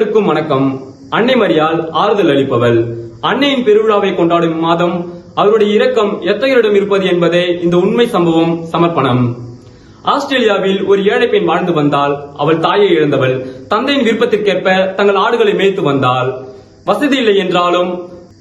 அனைவருக்கும் வணக்கம். அன்னை மரியால் ஆறுதல் அளிப்பவள். அன்னையின் பெருவிழாவை கொண்டாடும் மாதம் அவருடைய இரக்கம் எத்தகையரிடம் இருப்பது என்பதே இந்த உண்மை சம்பவம் சமர்ப்பணம். ஆஸ்திரேலியாவில் ஒரு ஏழை பெண் வாழ்ந்து வந்தால் அவள் தாயை இழந்தவள். தந்தையின் விருப்பத்திற்கேற்ப தங்கள் ஆடுகளை மேய்த்து வந்தாள். வசதி இல்லை என்றாலும்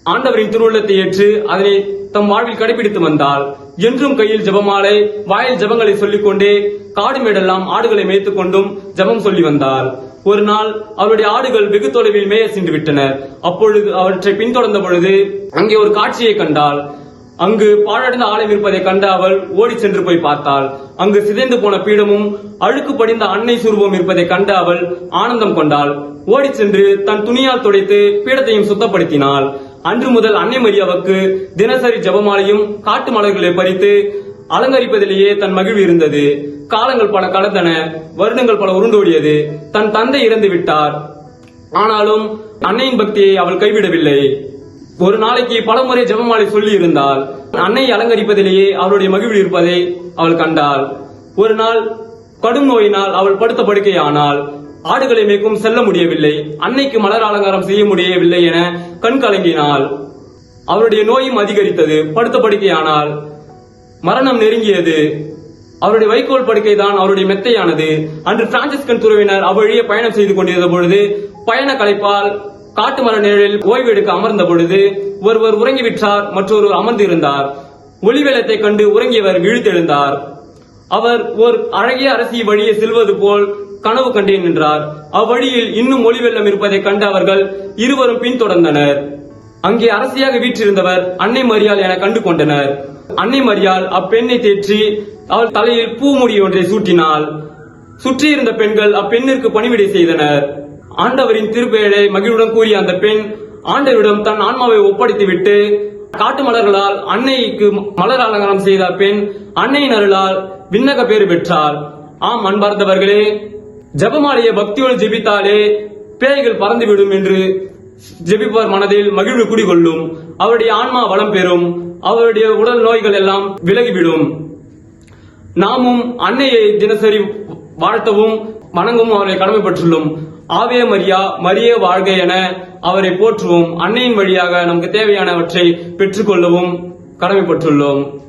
ஆண்டவரின் திருவுள்ளத்தை ஏற்று அதனை தம் வாழ்வில் கடைபிடித்து வந்தால் என்றும் கையில் ஜபமாலை வாயில் ஜபங்களை சொல்லிக்கொண்டே காடு மேடெல்லாம் ஆடுகளை மேய்த்துக் கொண்டும் ஜபம் சொல்லி வந்தாள். ஒரு நாள் அவருடைய ஆடுகள் வெகு தொலைவில் மேய சென்று விட்டனர் அப்பொழுது அவற்றை பின்தொடர்ந்த பொழுது அங்கே ஒரு காட்சியை கண்டால் அங்கு பாழடைந்த ஆலயம் இருப்பதை கண்ட அவள் ஓடி சென்று போய் பார்த்தாள். அங்கு சிதைந்து போன பீடமும் அழுக்கு படிந்த அன்னை சுரூபம் இருப்பதை கண்ட அவள் ஆனந்தம் கொண்டாள். ஓடி சென்று தன் துணியால் துடைத்து பீடத்தையும் சுத்தப்படுத்தினாள். அன்று முதல் அன்னை மரியாவுக்கு தினசரி ஜெபமாலையும் காட்டு மலர்களை பறித்து அலங்கரிப்பதிலேயே தன் மகிழ்வு இருந்தது. காலங்கள் பல கடந்தன. வருடங்கள் பல உருண்டோடியது. தன் தந்தை இறந்து விட்டார். ஆனாலும் அன்னையின் பக்தியை அவள் கைவிடவில்லை. ஒரு நாளைக்கு பலமுறை ஜெபமாலை சொல்லி இருந்தால் அன்னை அலங்கரிப்பதிலேயே அவளுடைய மகிழ்வு இருப்பதை அவள் கண்டாள். ஒரு நாள் கடும் நோயினால் அவள் படுத்த படுக்கையானால் ஆடுகளை மேற்கும் செல்ல முடியவில்லை. அன்னைக்கு மலர் அலங்காரம் செய்ய முடியவில்லை என கண் கலங்கினாள். அவருடைய நோயும் அதிகரித்தது. படுத்த படுக்கையானால் மரணம் நெருங்கியது. அவருடைய வைக்கோல் படுக்கை தான் அவருடைய மெத்தையானது. அன்று பிரான்சிஸ்கன் துறவினர் அவ்வழியே பயணம் செய்து கொண்டிருந்த பொழுது பயண கலைப்பால் காட்டு மர நிழலில் ஓய்வு எடுக்க அமர்ந்த பொழுது ஒருவர் உறங்கிவிட்டார் மற்றொருவர் அமர்ந்திருந்தார். ஒளி வெள்ளத்தை கண்டு உறங்கியவர் விழித்தெழுந்தார். அவர் ஒரு அழகிய அரசி வழியே செல்வது போல் கனவு கண்டேன் என்றார். அவ்வழியில் இன்னும் ஒளி வெள்ளம் இருப்பதை கண்டு அவர்கள் இருவரும் பின்தொடர்ந்தனர். அங்கே அரசியாக வீற்றிருந்தவர் அன்னை மரியாள் என கண்டு கொண்டனர் அன்னை மரியாள் அப்பெண்ணை தேற்றி அவள் தலையில் பூமுடி ஒன்றை சூட்டினாள். சுற்றியிருந்த பெண்கள் அப்பெண்ணிற்கு பணிவிடை செய்தனர். ஆண்டவரின் திருப்பெயரை மகிழ்வுடன் கூறிய அந்த பெண் ஆண்டவரிடம் தன் ஆன்மாவை ஒப்படைத்துவிட்டு காட்டு மலர்களால் அன்னைக்கு மலர் அலங்காரம் செய்த பெண் அன்னையின் அருளால் விண்ணக பேறு பெற்றார் ஆம் அன்பார்ந்தவர்களே ஜெபமாலையை பக்தியோடு ஜெபித்தாலே பேய்கள் பறந்துவிடும் என்று ஜெபிப்பவர் மனதில் மகிழ்வு குடிகொள்ளும். அவருடைய ஆன்மா வளம் பெறும். அவருடைய உடல் நோய்கள் எல்லாம் விலகிவிடும். நாமும் அன்னையை தினசரி வாழ்த்தவும் வணங்கவும் அவரை கடமைப்பட்டுள்ளோம் ஆவே மரியா மரியே வாழ்க என அவரை போற்றுவோம். அன்னையின் வழியாக நமக்கு தேவையானவற்றை பெற்றுக்கொள்ளவும் கடமைப்பட்டுள்ளோம்